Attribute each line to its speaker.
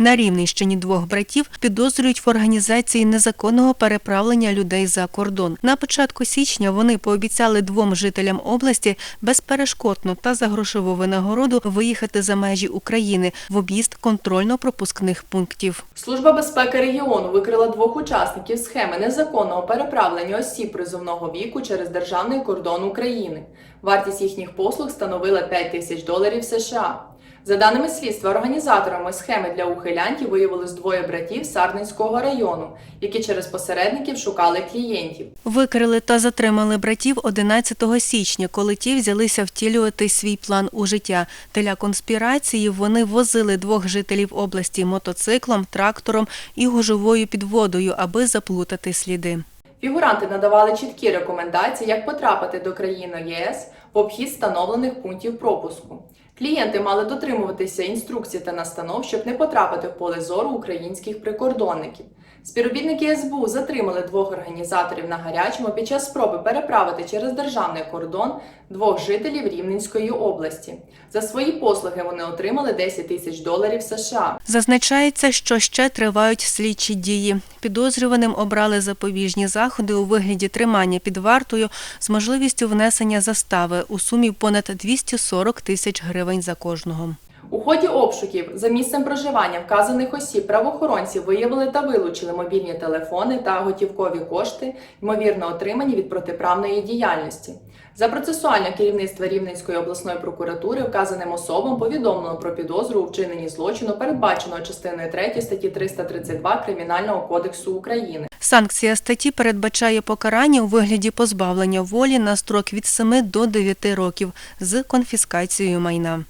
Speaker 1: На Рівненщині двох братів підозрюють в організації незаконного переправлення людей за кордон. На початку січня вони пообіцяли двом жителям області безперешкодно та за грошову винагороду виїхати за межі України в об'їзд контрольно-пропускних пунктів.
Speaker 2: Служба безпеки регіону викрила двох учасників схеми незаконного переправлення осіб призовного віку через державний кордон України. Вартість їхніх послуг становила 5 тисяч доларів США. За даними слідства, організаторами схеми для ухилянтів виявилось двоє братів Сарненського району, які через посередників шукали клієнтів.
Speaker 1: Викрили та затримали братів 11 січня, коли ті взялися втілювати свій план у життя. Для конспірації вони возили двох жителів області мотоциклом, трактором і гужовою підводою, аби заплутати сліди.
Speaker 2: Фігуранти надавали чіткі рекомендації, як потрапити до країни ЄС в обхід встановлених пунктів пропуску. Клієнти мали дотримуватися інструкцій та настанов, щоб не потрапити в поле зору українських прикордонників. Співробітники СБУ затримали двох організаторів на гарячому під час спроби переправити через державний кордон двох жителів Рівненської області. За свої послуги вони отримали 10 тисяч доларів США.
Speaker 1: Зазначається, що ще тривають слідчі дії. Підозрюваним обрали запобіжні заходи у вигляді тримання під вартою з можливістю внесення застави у сумі понад 240 тисяч гривень за кожного.
Speaker 2: У ході обшуків за місцем проживання вказаних осіб правоохоронці виявили та вилучили мобільні телефони та готівкові кошти, ймовірно отримані від протиправної діяльності. За процесуальне керівництво Рівненської обласної прокуратури вказаним особам повідомлено про підозру у вчиненні злочину, передбаченого частиною 3 статті 332 Кримінального кодексу України.
Speaker 1: Санкція статті передбачає покарання у вигляді позбавлення волі на строк від 7 до 9 років з конфіскацією майна.